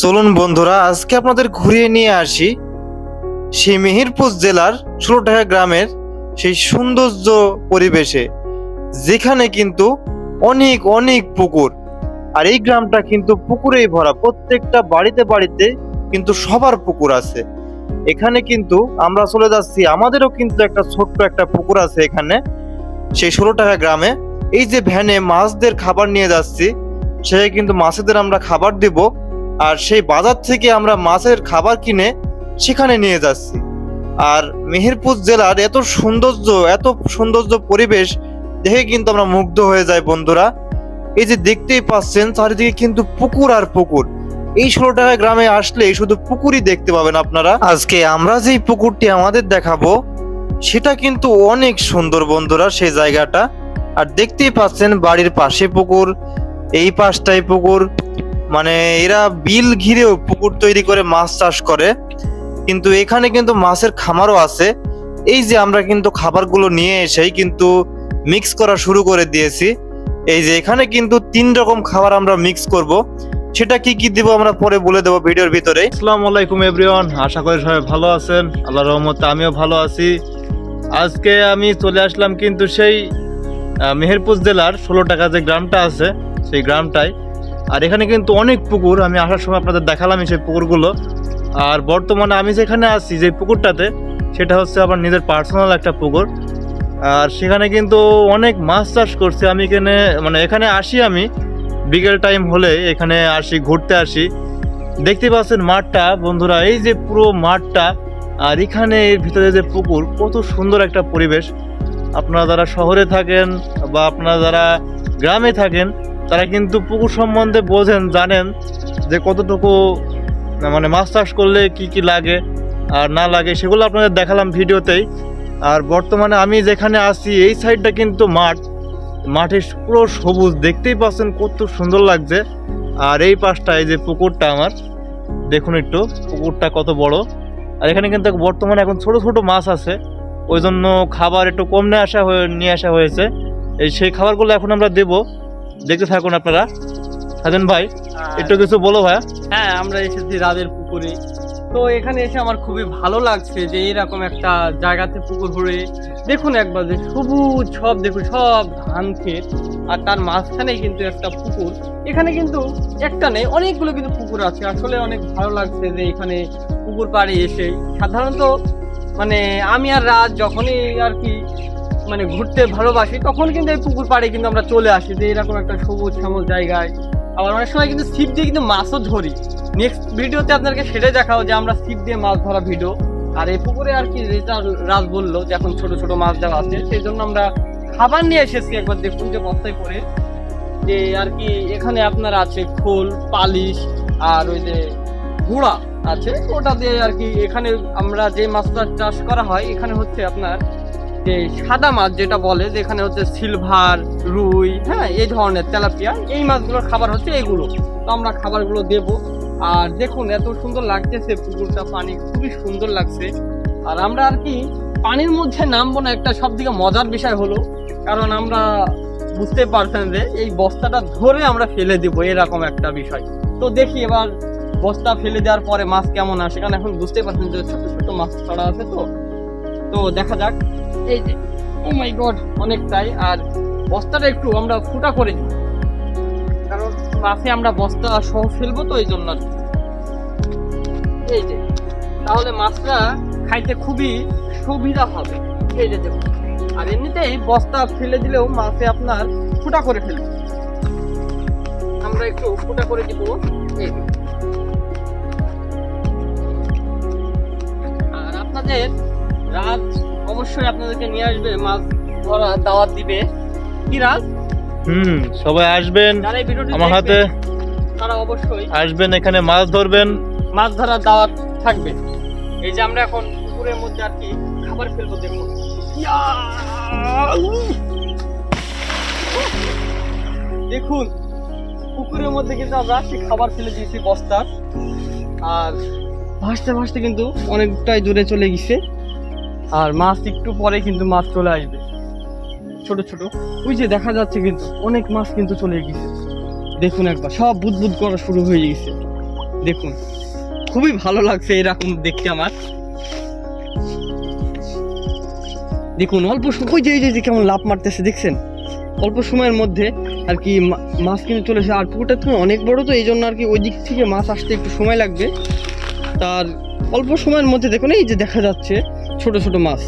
চলুন বন্ধুরা, আজকে আপনাদের ঘুরিয়ে নিয়ে আসি সেই মেহেরপুর জেলার ষোলোটাকা গ্রামের সেই সৌন্দর্য পরিবেশে, যেখানে কিন্তু অনেক অনেক পুকুর। আর এই গ্রামটা কিন্তু পুকুরেই ভরা, প্রত্যেকটা বাড়িতে বাড়িতে কিন্তু সবার পুকুর আছে। এখানে কিন্তু আমরা চলে যাচ্ছি, আমাদেরও কিন্তু একটা ছোট্ট একটা পুকুর আছে এখানে, সেই ষোলো টাকা গ্রামে। এই যে ভ্যানে মাছদের খাবার নিয়ে যাচ্ছি, সে কিন্তু মাছেদের আমরা খাবার দিব আর সেই বাজার থেকে আমরা মাছের খাবার কিনে সেখানে নিয়ে যাচ্ছি। আর মেহেরপুর জেলার এত সৌন্দর্য এত সৌন্দর্য পরিবেশ দেখে কিন্তু আমরা মুগ্ধ হয়ে যাই বন্ধুরা। এই যে দেখতেই পাচ্ছেন, চারিদিকে কিন্তু পুকুর আর পুকুর। এই ষোলো টাকা গ্রামে আসলে শুধু পুকুরই দেখতে পাবেন আপনারা। আজকে আমরা যেই পুকুরটি আমাদের দেখাবো, সেটা কিন্তু অনেক সুন্দর বন্ধুরা, সেই জায়গাটা। আর দেখতেই পাচ্ছেন বাড়ির পাশে পুকুর, এই পাশটায় পুকুর। মানে এরা বিল ঘিরেও পুকুর তৈরি করে মাছ চাষ করে, কিন্তু এখানে কিন্তু মাছের খামারও আছে। এই যে আমরা কিন্তু খাবারগুলো নিয়ে এসেই কিন্তু মিক্স করা শুরু করে দিয়েছি। এই যে এখানে কিন্তু তিন রকম খাবার আমরা মিক্স করব। সেটা কি কি দিব আমরা পরে বলে দেবো ভিডিওর ভিতরে। আসসালামু আলাইকুম এভরিওয়ান আশা করি সবাই ভালো আছেন। আল্লাহ রহমতে আমিও ভালো আছি। আজকে আমি চলে আসলাম কিন্তু সেই মেহেরপুর জেলার ষোলো টাকা যে গ্রামটা আছে, সেই গ্রামটায় আর এখানে কিন্তু অনেক পুকুর, আমি আসার সময় আপনাদের দেখালাম সেই পুকুরগুলো। আর বর্তমানে আমি যেখানে আছি, যে পুকুরটাতে, সেটা হচ্ছে আমার নিজের পার্সোনাল একটা পুকুর। আর সেখানে কিন্তু অনেক মাছ চাষ করছে আমি এখানে মানে এখানে আসি আমি, বিকেল টাইম হলে এখানে আসি, ঘুরতে আসি। দেখতে পাচ্ছেন মাঠটা, বন্ধুরা, এই যে পুরো মাঠটা, আর এখানে এর ভিতরে যে পুকুর, কত সুন্দর একটা পরিবেশ। আপনারা যারা শহরে থাকেন বা আপনারা যারা গ্রামে থাকেন, তারা কিন্তু পুকুর সম্বন্ধে বোঝেন, জানেন যে কতটুকু মানে মাছ চাষ করলে কি কি লাগে আর না লাগে, সেগুলো আপনাদের দেখালাম ভিডিওতেই। আর বর্তমানে আমি যেখানে আছি, এই সাইডটা কিন্তু মাঠ। মাঠে পুরো সবুজ, দেখতেই পাচ্ছেন কত সুন্দর লাগছে। আর এই পাশটা, এই যে পুকুরটা আমার, দেখুন একটু, পুকুরটা কত বড়। আর এখানে কিন্তু বর্তমানে এখন ছোট ছোট মাছ আছে। ওই জন্য খাবার একটু কম নিয়ে আসা হয়ে নিয়ে আসা হয়েছে। এই সেই খাবারগুলো এখন আমরা দেবো। দেখতে থাকুন আপনারা। সাজেন ভাই একটু কিছু বলো ভাইয়া। হ্যাঁ আমরা এসেছি রাজের পুকুরে। তো এখানে এসে আমার খুবই ভালো লাগছে যে এরকম একটা জায়গাতে পুকুর ঘুরে দেখুন একবার যে সবুজ সব দেখুন সব ধান ক্ষেত। আর তার মাঝখানেই কিন্তু একটা পুকুর। এখানে কিন্তু একটা নেই অনেকগুলো কিন্তু পুকুর আছে। আসলে অনেক ভালো লাগছে যে এখানে পুকুর পাড়ে এসে। সাধারণত মানে আমি আর রাত যখনই আর কি মানে ঘুরতে ভালোবাসি, তখন কিন্তু এই পুকুর পাড়ে কিন্তু আমরা চলে আসি যে এরকম একটা সবুজ শ্যামল জায়গায়। আবার অনেক সময় কিন্তু ছিপ দিয়ে কিন্তু মাছও ধরি। নেক্সট ভিডিওতে আপনাদেরকে সেটাই দেখাও যে আমরা ছিপ দিয়ে মাছ ধরা ভিডিও আর এই পুকুরে আর কি যেটা রাজ বলল যে এখন ছোট ছোট মাছ দেওয়া আছে সেই জন্য আমরা খাবার নিয়ে এসেছি একবার দেখুন যে বস্তায় করে। যে আর কি এখানে আপনার আছে খোল, পালিশ আর ওই যে গুঁড়া। আছে। ওটা দিয়ে আর কি এখানে আমরা যে মাছটা চাষ করা হয়, এখানে হচ্ছে আপনার যে সাদা মাছ যেটা বলে যেখানে হচ্ছে সিলভার, রুই হ্যাঁ এই ধরনের তেলাপিয়া, এই মাছগুলোর খাবার হচ্ছে এগুলো। তো আমরা খাবারগুলো দেব। আর দেখুন, এত সুন্দর লাগতেছে পুকুরটা, পানি খুবই সুন্দর লাগছে। আর আমরা আর কি পানির মধ্যে নামবো না, একটা সব থেকে মজার বিষয় হলো, কারণ আমরা বুঝতে পারছেন যে এই বস্তাটা ধরে আমরা ফেলে দিব, এরকম একটা বিষয়। তো দেখি এবার বস্তা ফেলে দেওয়ার পরে মাছ কেমন আসে কারণ এখন বুঝতে পারছেন যে ছোট ছোট মাছ ছড়া আছে তো। তো দেখা যাক। এই যে ও মাই গড অনেকটাই। আর বস্তাটা একটু আমরা ফুটা করে দিই কারণ মাছে আমরা বস্তা সহ ফেলব তো, এই জন্য এই যে, তাহলে মাছটা খাইতে খুবই সুবিধা হবে। এই যে দেখুন। আর এমনিতেই বস্তা ফেলে দিলেও মাছে আপনার ফুটা করে ফেলবে। আমরা একটু ফুটা করে দিব এই আপনাদের রাত অবশ্যই আপনাদেরকে নিয়ে আসবে মাছ ধরা দাওয়াত দিবে। কি রাজ? হুম সবাই আসবেন আমার হাতে। তারা অবশ্যই আসবেন এখানে মাছ ধরবেন। মাছ ধরার দাওয়াত থাকবে। এই যে আমরা এখন পুকুরের মধ্যে আর কি খাবার ফেলব দেখুন ইয়া! দেখুন পুকুরের মধ্যে কিন্তু আমরা সেই খাবার ফেলে দিয়েছি বস্তার। আর ভাসতে ভাসতে কিন্তু অনেকটাই দূরে চলে গেছে। আর মাছ একটু পরে কিন্তু মাছ চলে আসবে। ছোট ছোট। ওই যে দেখা যাচ্ছে কিন্তু অনেক মাছ কিন্তু চলে গেছে। দেখুন একবার, সব বুদবুদ করা শুরু হয়ে গেছে। দেখুন, খুবই ভালো লাগছে এরকম দেখতে আমার। দেখুন, অল্প সময় যে যে- কেমন লাভ মারতেছে, দেখছেন? অল্প সময়ের মধ্যে আর কি মাছ কিন্তু চলে এসেছে আর পুকুরটা তো অনেক বড় তো, এই জন্য আর কি ওই দিক থেকে মাছ আসতে একটু সময় লাগবে। তার অল্প সময়ের মধ্যে দেখুন, এই যে দেখা যাচ্ছে ছোট ছোট মাছ।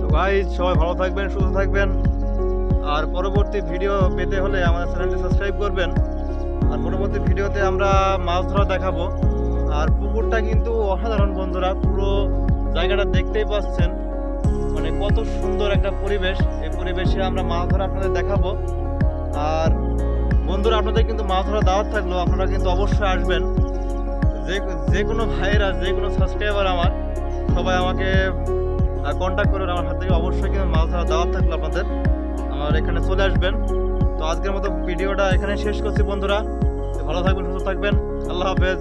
তো ভাই সবাই ভালো থাকবেন, সুস্থ থাকবেন। আর পরবর্তী ভিডিও পেতে হলে আমাদের চ্যানেলটি সাবস্ক্রাইব করবেন। আর পরবর্তী ভিডিওতে আমরা মাছ ধরা দেখাবো। আর পুকুরটা কিন্তু অসাধারণ বন্ধুরা, পুরো জায়গাটা দেখতেই পাচ্ছেন। মানে কত সুন্দর একটা পরিবেশ। এই পরিবেশে আমরা মাছ ধরা আপনাদের দেখাবো। আর বন্ধুরা, আপনাদের কিন্তু মাছ ধরা দাওয়াত থাকল, আপনারা কিন্তু অবশ্যই আসবেন। যে যে কোনো ভাইয়েরা, যে কোনো সাবস্ক্রাইবার আমার, সবাই আমাকে কন্ট্যাক্ট করবেন আমার হাত থেকে। অবশ্যই কিন্তু মাছ ধরা দাওয়াত থাকল আপনাদের। আমার এখানে চলে আসবেন। তো আজকের মতো ভিডিওটা এখানে শেষ করছি বন্ধুরা। ভালো থাকবেন, সুস্থ থাকবেন। আল্লাহ হাফেজ।